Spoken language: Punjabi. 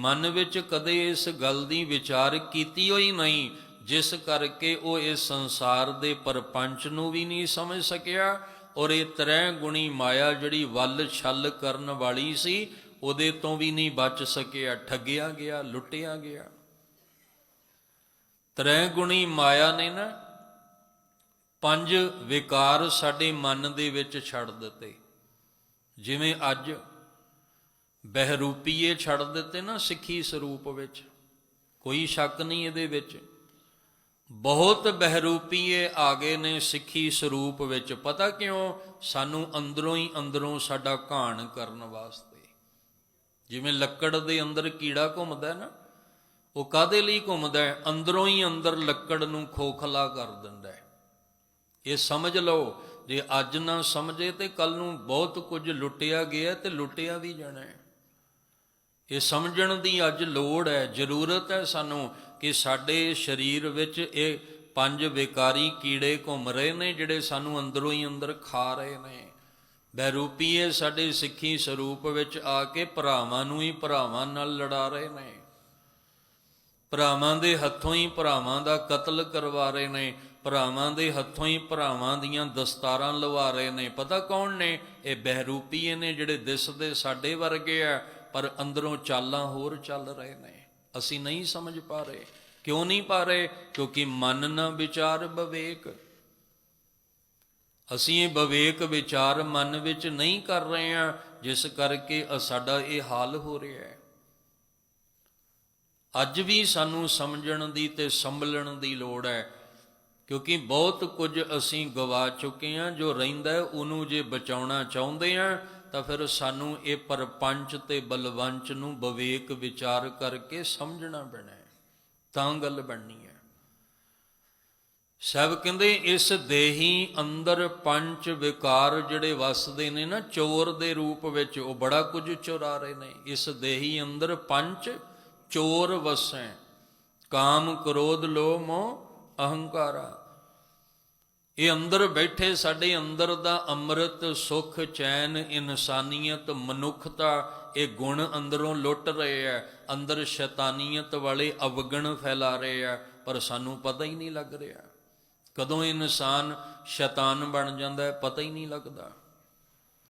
ਮਨ ਵਿੱਚ ਕਦੇ ਇਸ ਗੱਲ ਦੀ ਵਿਚਾਰ ਕੀਤੀ ਹੋਈ ਨਹੀਂ, ਜਿਸ ਕਰਕੇ ਉਹ ਇਸ ਸੰਸਾਰ ਦੇ ਪਰਪੰਚ ਨੂੰ ਵੀ ਨਹੀਂ ਸਮਝ ਸਕਿਆ ਔਰ ਇਹ ਤਰੈ ਗੁਣੀ ਮਾਇਆ ਜਿਹੜੀ ਵੱਲ ਛਲ ਕਰਨ ਵਾਲੀ ਸੀ, ਉਹਦੇ ਤੋਂ ਵੀ ਨਹੀਂ ਬਚ ਸਕਿਆ, ਠੱਗਿਆ ਗਿਆ, ਲੁੱਟਿਆ ਗਿਆ। ਤਰੈ ਗੁਣੀ ਮਾਇਆ ਨੇ ਨਾ ਪੰਜ ਵਿਕਾਰ ਸਾਡੇ ਮਨ ਦੇ ਵਿੱਚ ਛੱਡ ਦਿੱਤੇ। ਜਿਵੇਂ ਅੱਜ ਬਹਿਰੂਪੀਏ ਛੱਡ ਦਿੱਤੇ ਨਾ ਸਿੱਖੀ ਸਰੂਪ ਵਿੱਚ। ਕੋਈ ਸ਼ੱਕ ਨਹੀਂ ਇਹਦੇ ਵਿੱਚ। ਬਹੁਤ ਬਹਿਰੂਪੀਏ ਆ ਗਏ ਨੇ ਸਿੱਖੀ ਸਰੂਪ ਵਿੱਚ। ਪਤਾ ਕਿਉਂ? ਸਾਨੂੰ ਅੰਦਰੋਂ ਹੀ ਅੰਦਰੋਂ ਸਾਡਾ ਘਾਣ ਕਰਨ ਵਾਸਤੇ। ਜਿਵੇਂ ਲੱਕੜ ਦੇ ਅੰਦਰ ਕੀੜਾ ਘੁੰਮਦਾ ਨਾ, ਉਹ ਕਾਦੇ ਲਈ ਘੁੰਮਦਾ? ਹੈ ਅੰਦਰੋਂ ਹੀ ਅੰਦਰ ਲੱਕੜ ਨੂੰ ਖੋਖਲਾ ਕਰ ਦਿੰਦਾ ਹੈ। ਇਹ ਸਮਝ ਲਓ, ਜੇ ਅੱਜ ਨਾ ਸਮਝੇ ਤੇ ਕੱਲ ਨੂੰ ਬਹੁਤ ਕੁਝ ਲੁੱਟਿਆ ਗਿਆ ਤੇ ਲੁੱਟਿਆ ਵੀ ਜਾਣਾ ਹੈ। ਇਹ ਸਮਝਣ ਦੀ ਅੱਜ ਲੋੜ ਹੈ, ਜ਼ਰੂਰਤ ਹੈ ਸਾਨੂੰ ਕਿ ਸਾਡੇ ਸਰੀਰ ਵਿੱਚ ਇਹ ਪੰਜ ਵਿਕਾਰੀ ਕੀੜੇ ਘੁੰਮ ਰਹੇ ਨੇ, ਜਿਹੜੇ ਸਾਨੂੰ ਅੰਦਰੋਂ ਹੀ ਅੰਦਰ ਖਾ ਰਹੇ ਨੇ। ਬਹਿਰੂਪੀਏ ਸਾਡੇ ਸਿੱਖੀ ਸਰੂਪ ਵਿੱਚ ਆ ਕੇ ਭਰਾਵਾਂ ਨੂੰ ਹੀ ਭਰਾਵਾਂ ਨਾਲ ਲੜਾ ਰਹੇ ਨੇ। ਭਰਾਵਾਂ ਦੇ ਹੱਥੋਂ ਹੀ ਭਰਾਵਾਂ ਦਾ ਕਤਲ ਕਰਵਾ ਰਹੇ ਨੇ, ਭਰਾਵਾਂ ਦੇ ਹੱਥੋਂ ਹੀ ਭਰਾਵਾਂ ਦੀਆਂ ਦਸਤਾਰਾਂ ਲਵਾ ਰਹੇ ਨੇ। ਪਤਾ ਕੌਣ ਨੇ? ਇਹ ਬਹਿਰੂਪੀਏ ਨੇ ਜਿਹੜੇ ਦਿਸਦੇ ਸਾਡੇ ਵਰਗੇ ਆ। ਪਰ ਅੰਦਰੋਂ ਚਾਲਾਂ ਹੋਰ ਚੱਲ ਰਹੇ ਨੇ। ਅਸੀਂ ਨਹੀਂ ਸਮਝ ਪਾ ਰਹੇ। ਕਿਉਂ ਨਹੀਂ ਪਾ ਰਹੇ? ਕਿਉਂਕਿ ਮਨ ਨਾ ਵਿਚਾਰ ਵਿਵੇਕ ਅਸੀਂ ਇਹ ਵਿਵੇਕ ਵਿਚਾਰ ਮਨ ਵਿੱਚ ਨਹੀਂ ਕਰ ਰਹੇ ਹਾਂ, ਜਿਸ ਕਰਕੇ ਸਾਡਾ ਇਹ ਹਾਲ ਹੋ ਰਿਹਾ ਹੈ। ਅੱਜ ਵੀ ਸਾਨੂੰ ਸਮਝਣ ਦੀ ਤੇ ਸੰਭਲਣ ਦੀ ਲੋੜ ਹੈ, ਕਿਉਂਕਿ ਬਹੁਤ ਕੁਝ ਅਸੀਂ ਗਵਾ ਚੁੱਕੇ ਹਾਂ। ਜੋ ਰਹਿੰਦਾ ਉਹਨੂੰ ਜੇ ਬਚਾਉਣਾ ਚਾਹੁੰਦੇ ਹਾਂ ਤਾਂ ਫਿਰ ਸਾਨੂੰ ਇਹ ਪਰਪੰਚ ਤੇ ਬਲਵੰਚ ਨੂੰ ਵਿਵੇਕ ਵਿਚਾਰ ਕਰਕੇ ਸਮਝਣਾ ਪੈਣਾ ਹੈ। ਤਾਂ ਗੱਲ ਬਣਨੀ ਹੈ। ਸਭ ਕਹਿੰਦੇ ਇਸ ਦੇਹੀ ਅੰਦਰ ਪੰਜ ਵਿਕਾਰ ਜਿਹੜੇ ਵਸਦੇ ਨੇ ਨਾ, ਚੋਰ ਦੇ ਰੂਪ ਵਿੱਚ ਉਹ ਬੜਾ ਕੁਝ ਚੁਰਾ ਰਹੇ ਨੇ। ਇਸ ਦੇਹੀ ਅੰਦਰ ਪੰਜ ਚੋਰ ਵਸੈ ਕਾਮ ਕ੍ਰੋਧ ਲੋਭ ਮੋਹ ਅਹੰਕਾਰਾ। ਇਹ ਅੰਦਰ ਬੈਠੇ ਸਾਡੇ ਅੰਦਰ ਦਾ ਅੰਮ੍ਰਿਤ, ਸੁਖ, ਚੈਨ, ਇਨਸਾਨੀਅਤ, ਮਨੁੱਖਤਾ, ਇਹ ਗੁਣ ਅੰਦਰੋਂ ਲੁੱਟ ਰਹੇ ਆ। ਅੰਦਰ ਸ਼ੈਤਾਨੀਅਤ ਵਾਲੇ ਅਵਗਣ ਫੈਲਾ ਰਹੇ ਆ, ਪਰ ਸਾਨੂੰ ਪਤਾ ਹੀ ਨਹੀਂ ਲੱਗ ਰਿਹਾ। ਕਦੋਂ ਇਨਸਾਨ ਸ਼ੈਤਾਨ ਬਣ ਜਾਂਦਾ ਹੈ, ਪਤਾ ਹੀ ਨਹੀਂ ਲੱਗਦਾ।